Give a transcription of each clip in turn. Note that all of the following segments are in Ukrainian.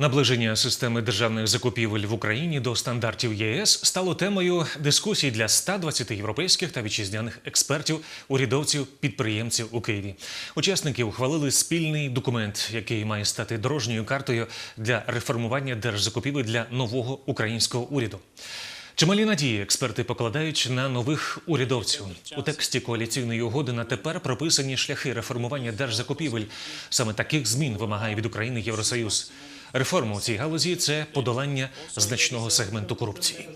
Наближення системи державних закупівель в Україні до стандартів ЄС стало темою дискусій для 120 європейських та вітчизняних експертів, урядовців, підприємців у Києві. Учасники ухвалили спільний документ, який має стати дорожньою картою для реформування держзакупівель для нового українського уряду. Чималі надії експерти покладають на нових урядовців. У тексті коаліційної угоди на тепер прописані шляхи реформування держзакупівель. Саме таких змін вимагає від України Євросоюз. Реформа у цій галузі це подолання значного сегменту корупції.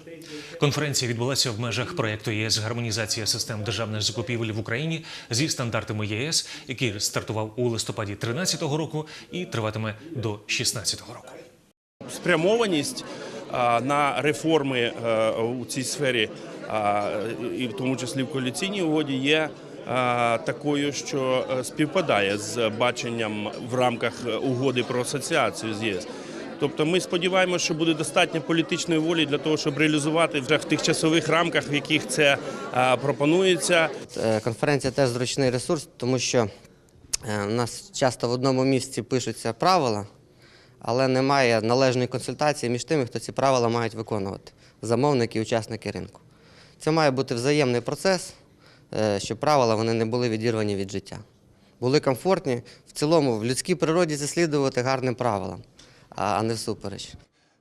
Конференція відбулася в межах проєкту ЄС гармонізація систем державних закупівель в Україні зі стандартами єС, який стартував у листопаді 2013 року і триватиме до 2016 року. спрямованість на реформи е, у цій сфері, і в тому числі в коаліційній угоді, є такою, що е, співпадає з баченням в рамках е, угоди про асоціацію з ЄС. Тобто ми сподіваємося, що буде достатньо політичної волі для того, щоб реалізувати вже в тих часових рамках, в яких це пропонується. Е, Конференція теж зручний ресурс, тому що е, у нас часто в одному місці пишуться правила, але немає належної консультації між тими, хто ці правила мають виконувати замовники і учасники ринку. Це має бути взаємний процес, е, щоб правила вони не були відірвані від життя. Були комфортні в цілому в людській природі заслідувати гарним правилам, а а не всупереч.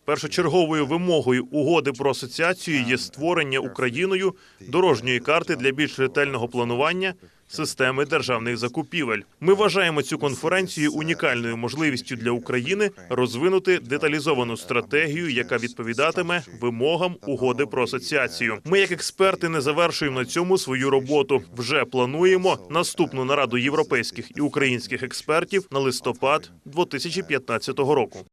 Першочерговою вимогою угоди про асоціацію є створення Україною дорожньої карти для більш ретельного планування системи державних закупівель. Ми вважаємо цю конференцію унікальною можливістю для України розвинути деталізовану стратегію, яка відповідатиме вимогам угоди про асоціацію. Ми, як експерти, не завершуємо на цьому свою роботу. Вже плануємо наступну нараду європейських і українських експертів на листопад 2015 року.